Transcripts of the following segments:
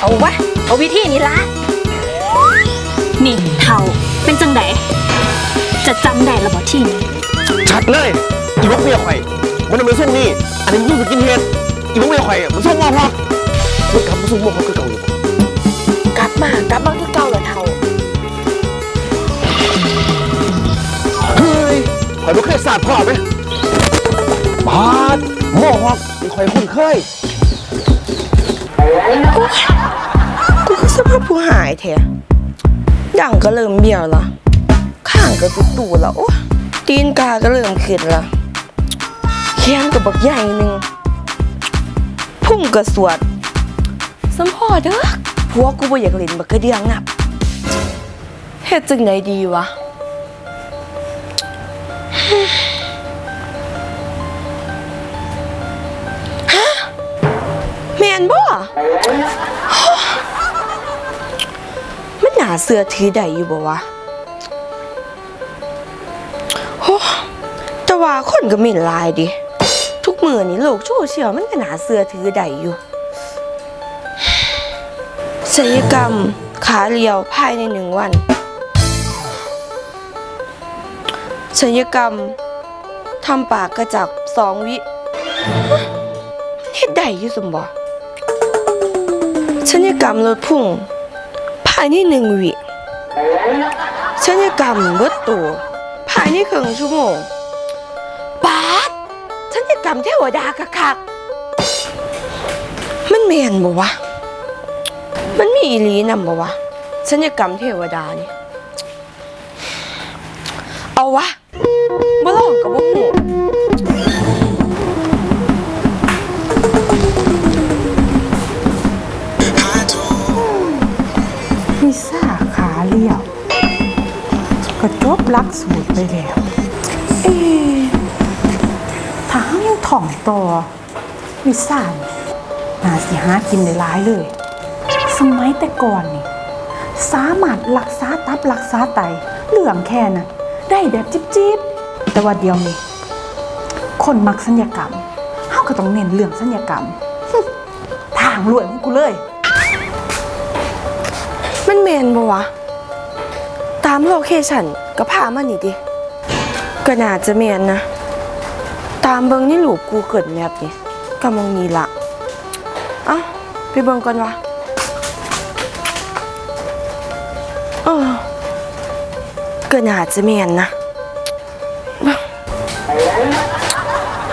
เอาวะเอาวิธีนี้ละ นี่เท่าเป็นจังไดจะจำได้ระบอที่นี่ชัดเลยอีพวกเมียข่อยมันเป็นส่งนี่ อันนี้มันคือกินเห็ดอีพวกเมียข่อยมันส่งงอพอกมันกลับมาส่งงอพอกคือเก่าอยู่บ่กลับมากลับมาคือเก่าแล้วเท่าเฮ้ยข่อยบ่เคยสาดพ่อไหมบาดหม้อฮอกมีข่อยคุ้นเคย กูคือสภาพผู้หายแท้ดังก็เริ่มเบี้ยวละข้างก็ตุตูละโอ้ตีนกาก็เริ่มขึ้นละแขนก็บักใหญ่หนึงพุ่งก็สวดสมพอเด้อผัวกูบ่อยากเล่นบักกระเดียงนับเฮ็ดจังไดดีวะ นบ่มันหนาเสือถือใดอยู่บ่วะโอ้แต่ว่าคนก็ไม่ลายดิ ทุกมือนี่โลกโซเชียลมันก็หนาเสือถือใดอยู่ศัลยกรรมขาเรียวภายในหนึ่งวันศัลยกรรมทำปากกระจับสองวิเฮ็ดได้อยู่สมบ่ ศัลยกรรมลดพุ่งภายในหนึ่งวิศัลยกรรมเบิดตัวภายในครึ่งชั่วโมงปาดศัลยกรรมเทวดาคักๆมันแม่นบ่วะมันมีอีลีนำบ่วะศัลยกรรมเทวดานี่เอาวะบ่ลองก็บ่ฮู้พิ ก็จบลักสูตรไปแล้ว เอ๊ถ้าเรายังถ่องต่อพิซซ่านี่น่าสิหากินได้หลายเลย สมัยแต่ก่อนนี่ สามารถรักษาตับรักษาไตเรื่องแค่น่ะได้แบบจิ๊บๆแต่ว่าเดียวนี้ คนมักสัญญกรรมเฮาก็ต้องเน้นเรื่องสัญญกรรม ทางรวยของกูเลย มันเมนบ่วะ ตามโลเคชั่นก็พามานี่ดิก็น่าจะเมนนะ ตามเบิงนี่หลูปกูเกิดแมปนี่ก็มองมีละเอ้าไปเบิงก่อนวะเออก็น่าจะเมนนะ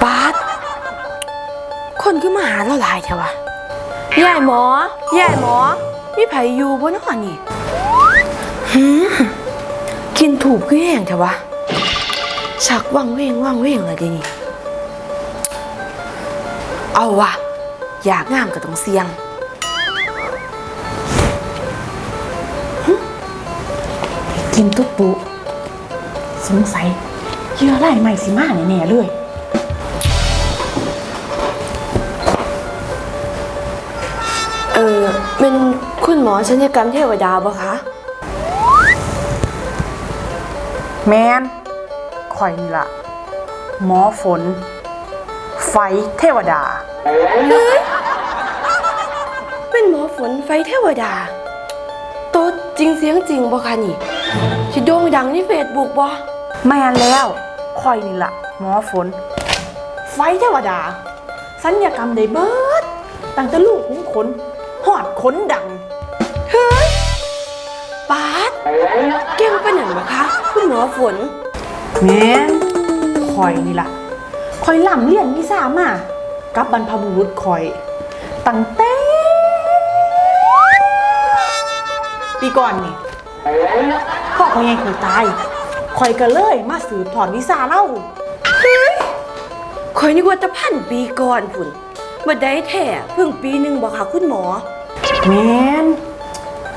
ปาดคนคือมาหาเราหลายแถวะยายหมอยายหมอ มีไผอยู่บนนอนนี่หืม กินถูกคือแห้งแถวะชักว่างเวงว่างเวงเลยดินี่เอาวะอยากงามก็ต้องเสี่ยงกินตุ๊บปุสงสัยเหยื่อไล่ใหม่สิมาแน่ๆเลยเออเป็นคุณหมอชัญญกรรมเทวดาบ่คะ แมนคอยนี่ละหมอฝน ไฟเทวดาเป็นหมอฝนไฟเทวดา โตจริงเสียงจริงบ่คะนี่ที่โด่งดังในเฟซบุ๊กบ่แมนแล้วคอยนี่ละหมอฝน ไฟเทวดา สัญญกรรมได้เบิดตั้งแต่ลูกขุนขนหอดขนดังเฮ้ยปาด เก่งปานนั้นบ่คะ คุณหมอฝน แมนคอยนี่ละคอยล่ำเลียนวิสามากับบรรพบุรุษคอย ตั้งแต่ปีก่อนนี่พ่อของยายคอยตายคอยก็เลยมาสืบถอนวิสาเล่าคอยนึกว่าจะพันปีก่อนพุ่นบ่ได้แท้เพิ่งปีหนึงบ่คะคุณหมอ แมน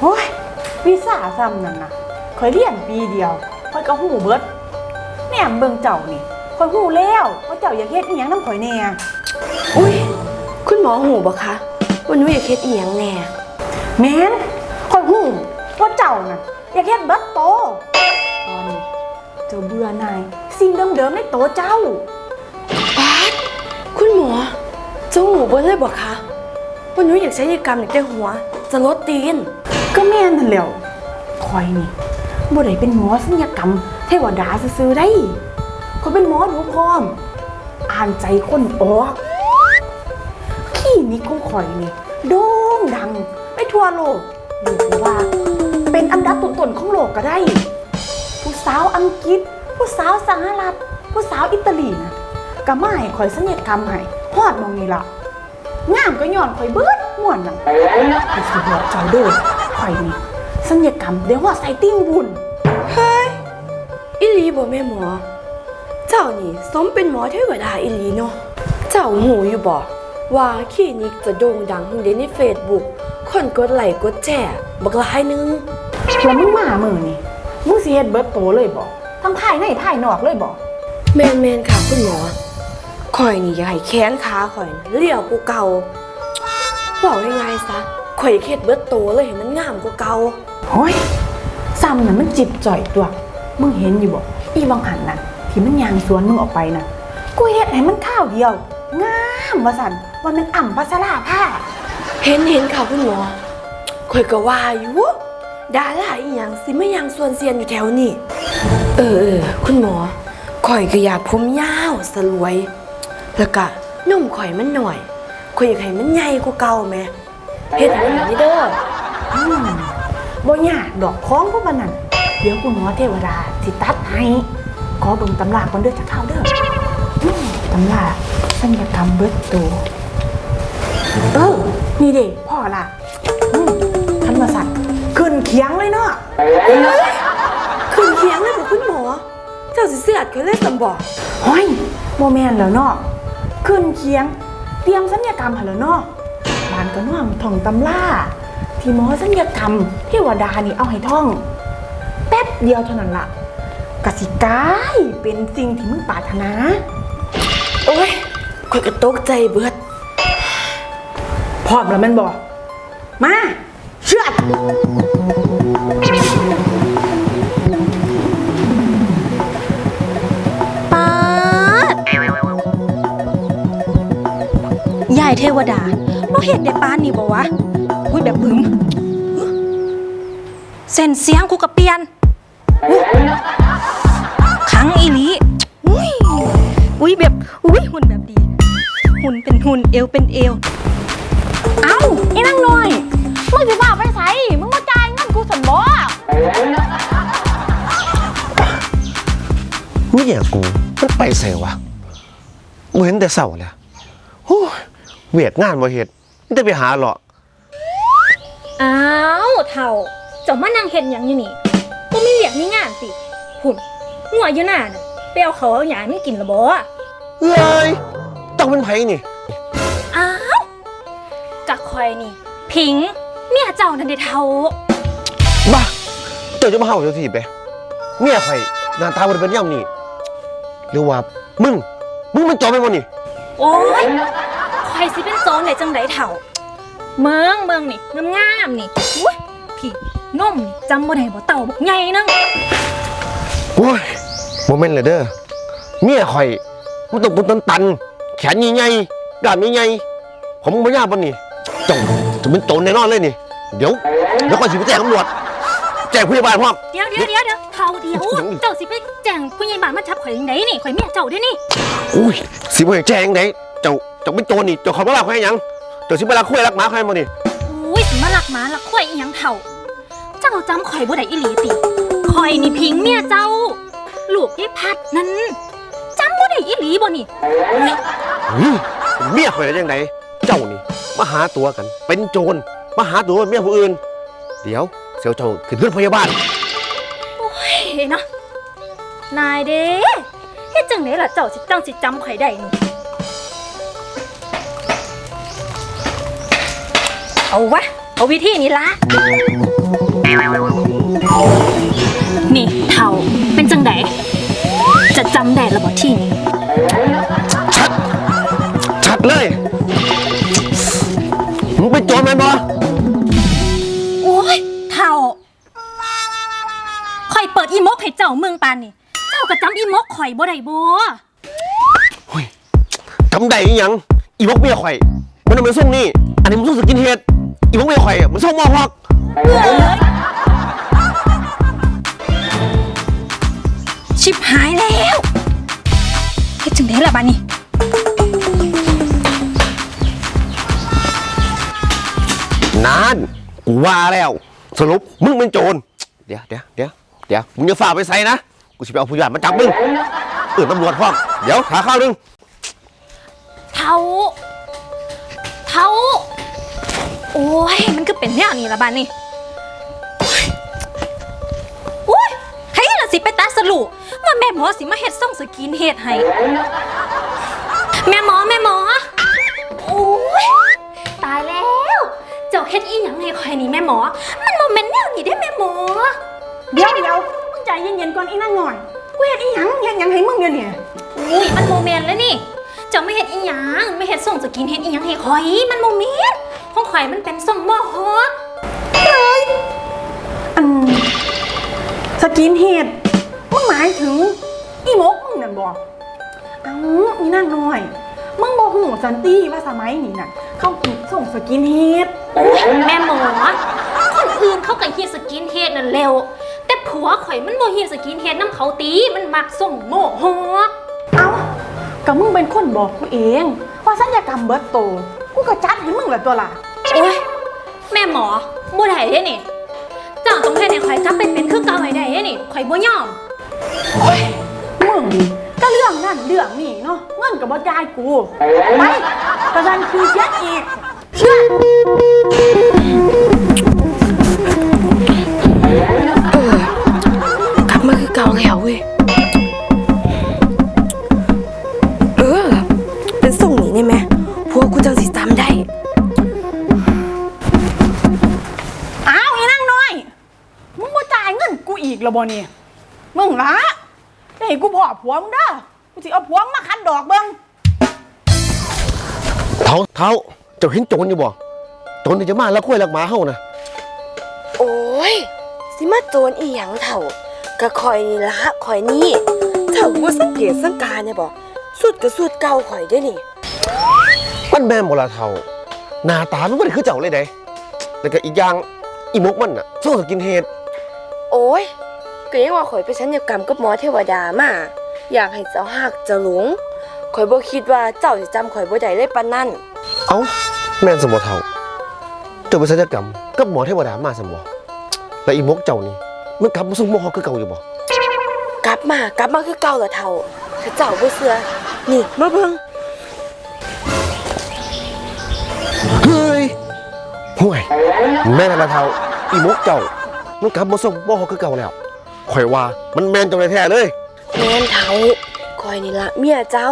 โอ้ย วิสาซ้ำนั่นนะคอยเรียนปีเดียวคอยก็หูเบิดแหนมเบิ่งเจ้านี่คอยหูแล้วว่าเจ้าอยากเฮ็ดอีหยังน้ำข่อยแน่อุ้ยคุณหมอหูบ่คะว่าหนูอยากเฮ็ดอีหยังแน่แมนคอยหูว่าเจ้าน่ะอยากเฮ็ดเบิดโตตอนนี้เจ้าเบื่อหนายสิ่งเดิมๆในโตเจ้าปาดคุณหมอเจ้าหูบ่เลยบ่คะว่าหนูอยากใช้ยกรรมในแต่หัวจะลดตีน ก็แม่นนั่นแหล้วคอยนี่บ่ได้เป็นหมอศัลยกรรม เทวดาซื่อๆได้เขาเป็นหมอดูพร้อม อ่านใจคนออกคลินิกของข่อยนี่โด่งดังไปทั่วโลกหรือว่า เป็นอันดับต้นๆของโลกก็ได้ ผู้สาวอังกฤษ ผู้สาวสหรัฐ ผู้สาวอิตาลีนะก็มาให้ข่อยศัลยกรรมให้ฮอดหมองนี่ล่ะงามก็ย้อนข่อยเบิดม่วนนั่นไปสิบอกเจ้าเด้อ ข่อยนี่ศัลยกรรมเดี๋ยวฮอดใส่ติ้งบุญเฮ้ยอิลีบ่แม่หมอ เจ้านี่สมเป็นหมอเทวดาอิลีเนาะเจ้าหูอยู่บ่ว่าคลินิกจะโด่งดังขึ้นเดในเฟซบุ๊กคนกดไลค์กดแชร์บักหลายหนึงแล้วมึงมามือนี่มึงสิเฮ็ดเบิดโตเลยบ่ทั้งภายในภายนอกเลยบ่แมนแมนค่ะคุณหมอข่อยนี่อยากให้แขนขาข่อยนะเรียวกูเก่าบอกง่ายๆซะ ข่อยอยากเฮ็ดเบิดโตเลยให้มันงามกว่าเก่าโอ้ยซ้ำน่ะมันจิบจ่อยตัว มึงเห็นอยู่บ่อีบางหันน่ะ ที่มันยางสวนมึงออกไปน่ะ กูเฮ็ดให้มันข้าวเดียว งามว่าสั่นว่ามันอ่ำพัสลาผ้า เห็นเห็นค่ะคุณหมอข่อยก็ว่าอยู่ดาราอีหยังสิไม่ยังส่วนเซียนอยู่แถวนี้เออเออคุณหมอข่อยก็อยากผมยาวสลวย แล้วก็นมข่อยมันหน่อยข่อยอยากให้มันใหญ่กว่าเก่าแหม่ เฮ็ดให้มันแบบนี้เด้ออืมบ่ยากดอกคล้องพวกมันนั่นเดี๋ยวคุณหมอเทวดาสิตัดให้ขอเบิ่งตำราก่อนเด้อจากเท้าเด้ออืมตำราสัญญกรรมเบิดโตวเออนี่เด้พ่อล่ะอืมคันมาสั่นขึ้นเคียงเลยเนาะขึ้นเคียงเลยบ่คุณหมอ เจ้าสิเสือดข่อยเลยสำบอกห้อยโมแมนแล้วเนาะขึ้นเคียง เตรียมสัญญกรรมหันแล้วเนาะ ก็น้อมท่องตำล่า ที่หมอสัญญกรรมเทวดานี่เอาให้ท่อง แป๊บเดียวเท่านั้นละกสิกายเป็นสิ่งที่มึงปรารถนา โอ้ยข่อยก็ตกใจเบิด พร้อมแล้วแมันบอก มาเชื่อดป๊าดยายเทวดา เราเห็นในป้านนี่บ่วะอุ้ยแบบบึ้มเส้นเสียงกูกับเปียนขังอีหลีอุ้ยอุ้ยแบบอุ้ยหุ่นแบบดี หุ่นเป็นหุ่นเอวเป็นเอว เอ้าไอ้นั่งหน่อยมึงสิบ่าไปใส่มึงมาจ่ายเงินกูสนบ่เมียกูมันไปใส่วะบ่เห็นแต่เศร้าเลยโอ้ยเวียดงานบ่เฮ็ ดมันจะไปหาเหรออ้าวเท่าเจ้ามานั่งเห็นอย่างอยู่นี่ก็มีเวียกมีงานสิหุ่นหัวอยู่หน้าน่ะไปเอาเขาเอาหยาไม่กินละบ่เอ้ยต้องเป็นไผนี่อ้าวกักคอยนี่ พิงเมียเจ้านั่นเด้เท่าบ้าเจ้าจะมาเฮาเจ้าที่ไปเมียข่อยหน้าตาบ่ได้เป็นย่ำนี่หรือว่ามึงมึงมันจอมไปบ่นี่ โอ้ย คอยสิเป็นโซนไหนจังไดเท่า เมืองเมืองนี่งามๆนี่อุ้ยพี่นมนี่จำบ่ได้บ่เต่าบักใหญ่นึงโอ้ยบ่แม่นเลยเด้อเมียข่อยมันต้องเป็นตันๆแขนใหญ่ๆกล้ามใหญ่ๆผมบ่ยากบ่นี่เจ้าจะเป็นโจรแน่นอนเลยนี่ เดี๋ยวเดี๋ยวก่อนสิไปแจ้งตำรวจแจ้งผู้ใหญ่บ้านพร้อม เดี๋ยวเดี๋ยวเดี๋ยวเดี๋ยวเท่าเดียว เจ้าสิไปแจ้งผู้ใหญ่บ้านมาจับข่อยจังไดนี่ข่อยเมียเจ้าเด้นี่ อุ้ยสิบ่ให้แจ้งไหนเจ้าเจ้าเป็นโจรนี่เจ้าเขามาลากใครยังเจ้าสิมาลากคุยลักหมาใครมานี่อุ้ยสิมาลักหมาลักข่อยอีหยังเท่า เจ้าจำข่อยบ่ได้อีหลีติข่อยนี่พิงเมียเจ้า ลูกยายพัดนั่นจำบ่ได้อีหลีบ่นี่อุ้ยเมียข่อยได้ยังไงเจ้านี่มาหาตัวกัน เป็นโจรมาหาตัวเมียผู้อื่น เดี๋ยวเสียวเจ้าขึ้นรถพยาบาลเฮ้ยเนาะนายเด้เฮ็ดจังไดล่ะเจ้าสิจังสิจำข่อยได้นี่ เอาวะ เอาวิธีนี้ละ นี่เท่าเป็นจังไดจะจำได้ระบ่ที่นี้ชัด ชัดเลย มึงเป็นโจรแม่นบ่โอ้ยเท่าข่อยเปิดอีมกให้เจ้าเมืองปานนี่ เจ้าก็จำอีมกข่อยบ่ได้บ่เฮ้ยจำได้อีหยัง อีพวกเมียข่อย มันเอาไปส่งนี่ อันนี้มันส่งสกินเฮด อีพวกเมียข่อยอะมันส่งมอฮอกชิบหายแล้วเฮ็ดจังได๋ล่ะบัดนี้ นานกูว่าแล้ว สรุปมึงเป็นโจรเดี๋ยวเดี๋ยวเดี๋ยวเดี๋ยวมึงอย่าฝ่าไปใส่นะกูจะไปเอาผู้ใหญ่มาจับมึงเออตำรวจพร้อมเดี๋ยวหาข้าวหนึงเท้าเท้า โอ้ย มันก็เป็นแนวนี้ละบ้านนี่โอ้ยให้ละสิไปตัดสรุว่าแม่หมอสิมาเฮ็ดส่งสกินเฮ็ดให้ แม่หมอแม่หมอ โอ้ย ตายแล้ว เจ้าเฮ็ดอีหยังให้ข่อยนี่แม่หมอ มันโมเมนต์แนวนี้ได้แม่หมอ เดี๋ยวเดี๋ยวมึงใจเย็นๆก่อนอีนั่งหน่อยกูเฮ็ดอีหยังเฮ็ดหยังให้มึงเดี๋ยวนี้อุ้ย มันโมเมนต์แล้วนี่เจ้าไม่เห็นอีหยังไม่เห็นส่งสกินเห็นอีหยังให้ข่อย มันโมเมนต์ของข่อยมันเป็นส่งหม้อฮอกอันสกินเฮดมึงหมายถึงอีมกมึงนั่นบ่เอ้าอีนั่งหน่อย มึงบ่หูสันติว่าสมัยนี้น่ะ เขาปลูกส่งสกินเฮดแม่หมอคนอื่นเขาก็เฮียสกินเฮดนั่นเร็ว แต่ผัวข่อยมันโมเฮียสกินเฮดน้ำเขาตีมันมักส่งหม้อฮอกเอ้า ก็มึงเป็นคนบอกกูเอง ว่าสัญญกรรมเบิดโต กูก็จัดให้มึงแหละตัวล่ะโอ้ยแม่หมอบ่ได้เด้นี่เจ้าต้องให้ในข่อยกลับไปเป็นคือเก่าให้ได้เด้นี่ข่อยบ่ยอมมึงก็เรื่องนั่นเรื่องนี่เนาะเงินกับบ่จ่ายกูไปกระดันคือเช็ดอีกเชื่อกลับมาคือเก่าแล้วเว้ย กูอีกแล้วบ่เนี่ยมึงละได้ให้กูบอกผัวมึงเด้อกูสิเอาผัวมึงมาคัดดอกเบิ่งเท้าเท้าเจ้าเห็นโจรอยู่บ่โจรที่จะมาแล้วคุยลักหมาเฮานะโอ้ย สิมาโจรอีหยังเถ่าก็คอยนี่ละคอยนี่เถ่าบ่สังเกตสังการเนี่ยบ่สุดก็สุดเก่าข่อยเด้อนี่มันแม่นบ่ละเท้าหน้าตามันบ่ได้คือเจ้าเลยเด้แล้วก็อีกอย่างอีมกมันน่ะส่งสกินเฮดโอ้ย ก็ยังว่าข่อยไปสัญญกรรมกับหมอเทวดามาอยากให้เจ้าหักเจ้าหลงข่อยบ่คิดว่าเจ้าสิจำข่อยบ่ได้เลยปานนั้นเอ้าแม่นสมบ่เท้าเจ้าไปศัลยกรรมกับหมอเทวดามาสมบ่แล้วอีมกเจ้านี่มันกลับมาส่งมอฮอกคือเก่าอยู่บ่กลับมากลับมาคือเก่าละเท่าถ้าเจ้าบ่เชื่อนี่มาเบิ่งเฮ้ยห่วยแม่นละเท้าอีมกเจ้ามันกลับมาส่งมอฮอกคือเก่าแล้ว ข่อยว่ามันแม่นเจ้าแท้ๆเลย แม่นเท่าข่อยนี่ละเมียเจ้า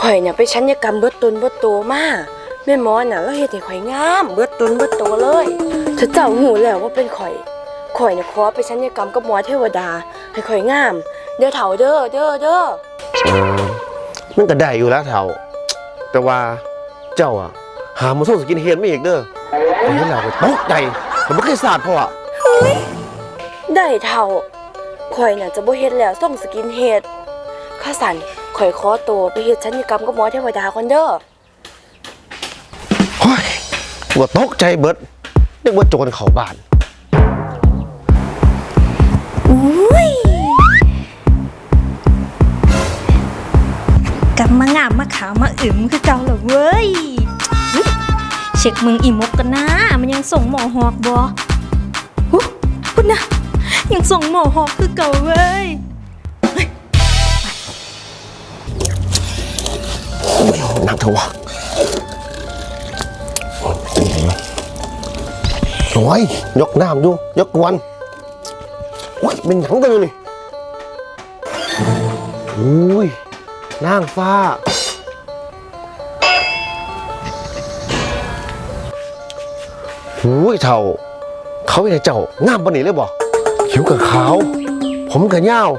ข่อยเนี่ยไปชัญญกรรมเบิดตนเบิดโตมาแม่หมอน่ะแล้วเฮ็ดให้ข่อยงาม เบิดตนเบิดโตเลยถ้าเจ้าหูแล้วว่าเป็นข่อยข่อยเนี่ยขอไปชัญญกรรมกับหมอเทวดา ให้ข่อยงาม เด้อเฒ่าเด้อเด้อเด้อเออมันก็ได้อยู่แล้วเท่า แต่ว่าเจ้าอะหามาส่งสกินเฮดไม่อีกเด้อไปให้เราไปตกใจ ผมไม่เคยสาดพ่ออะได้เท่าข่อยน่ะจะบ่เฮ็ดแล้วส่งสกินเฮดข้าสันข่อยขอตัวไปเฮ็ดชัญญกรรมกับหมอเทวดาก่อนเด้อเฮ้ยว่าตกใจเบิดนึกว่าโจรเขาบ้าน อุ้ยกลับมางามมาขาวมาอึมคือเก่าเหรอเว้ยเฮ้ยเช็คมึงอีมกกันนะ มันยังส่งหมอหอกบอหูคุณนะ ยังส่งหมอหอกคือเก่าเว้ยหนักเถอะวะโอ้ยยกน้ำดู ยกวันโอ้ยเป็นหยังกันอยู่นี่อุ้ยนางฟ้า อุ้ยเท่า เขาเป็นเจ้างามปานนี้เลยบ่ผิวกับขาว ผมกับยาว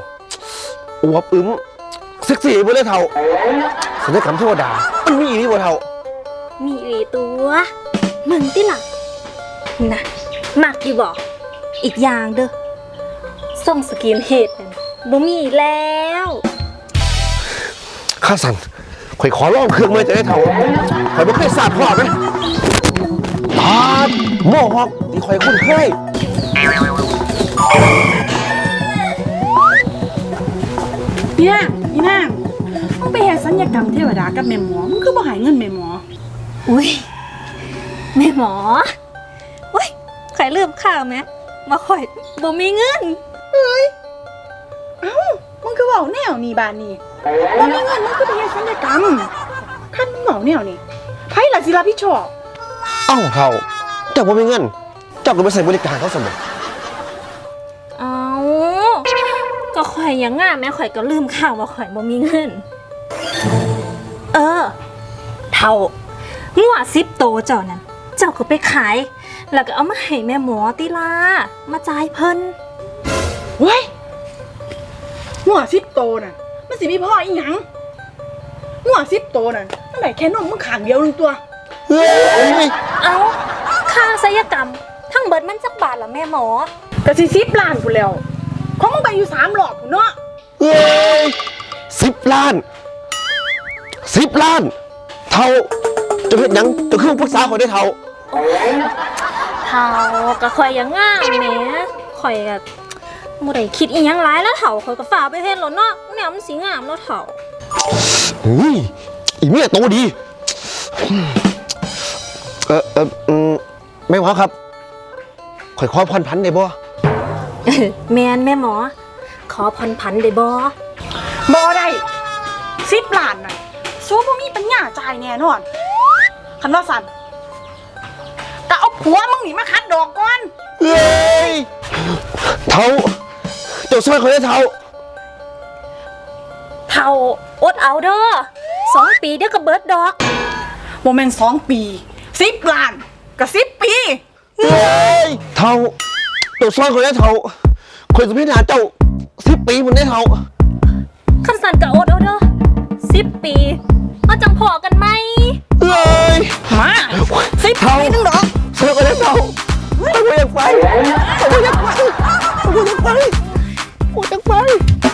อวบอึมเซ็กซี่ไปเลยเท่าสัญญกรรมเทวดา มันมีอีนี่บ่เท่า มีอีหลีตัวมึงติหลักนะมักอยู่บอกอีกอย่างเด้อส่งสกินเฮดนั่นบ่มีแล้วข้าสันข่อยขอลองเครื่องมือจะได้เท่าข่อยบ่เคยสาดพ่อไหมตา ดหม้อฮอกที่ข่อยคุ้นเคยเนี่ยอีนางมึงไปเฮ็ดสัญญกรรมเทวดากับแม่หมอมึงคือบ่ใหายเงินแม่หมอ อุ้ยแม่หมออุ้ยข่อยลืมข้าวไหมมาข่อยบ่มีเงินเอ้ามึงคือเว้าแนวนี้บานนี้บ่มีเงินมึงคือไปเฮ็ดสัญญกรรมคันมึงเว้าแนวนี้ไผล่ะสิรับผิดชอบ เอ้าเท่าเจ้าบ่มีเงิน เจ้าก็ไปใส่บริการเขาสมองเอาก็ข่อยยังง่าแม่ข่อยก็ลืมข้าวว่าข่อยบ่มีเงิน เออ เท่างัวซิปโตเจ้านั้น เจ้าก็ไปขาย แล้วก็เอามาให้แม่หมอติลา มาจ่ายเพิ่นเว้ยหัวสิบโตน่ะ มันสิมีพ่ออีหยังหัวสิบโตน่ะมันได้แค่นมมึงขางเดียวนึงตัว เฮ้ย เอาค่าศัลยกรรม ทั้งเบิดมันจักบาทละแม่หมอก็สิสิบล้านกูแล้วของมึงไปอยู่สามหลอกกูเนาะเฮ้ยสิบล้านสิบล้าน เท่าเจะเห็นยังเจะขึ้นปรึกษาข่อยได้เท่า เท่าก็ข่อยยังง่ามแหมข่อยก็บ่ได้คิดอีหยังหลายแล้วเท่าข่อยก็ฝากไปเฮ็ดแล้วเนาะแนวมันสิงามแล้วเท่า เฮ้ยอีเมียโตดีเออ เอออืมไม่ว่าครับข่อยขอพันพันได้บ่แมนแม่หมอ ขอผ่อนผันได้บ่บ่ได้สิบล้านน่ะสู้บ่มีปัญญาจ่ายแน่นอนคันว่าสันก็เอาผัวมึงนี่มาคัดดอกก่อน เฮ้ยเท่าเจ้าช่วยข่อยได้เท่าเท่าอดเอาเด้อสองปีเดี๋ยวก็เบิดดอก โมเมนสองปี สิบล้านกับสิบปี เฮ้ยเท่าตัวซ้อนคนนี้เท่าคนสมพิธาเจ้าสิบปีมันได้เท่าคันสันกับโอ๊ตเอาเด้อสิบปีเอาจังพอกันไหม เลยมาสิบปีนึงดอกเสือกอนี้เท่าไม่อยากไปไม่อยากไปไม่อยากไปไม่อยากไป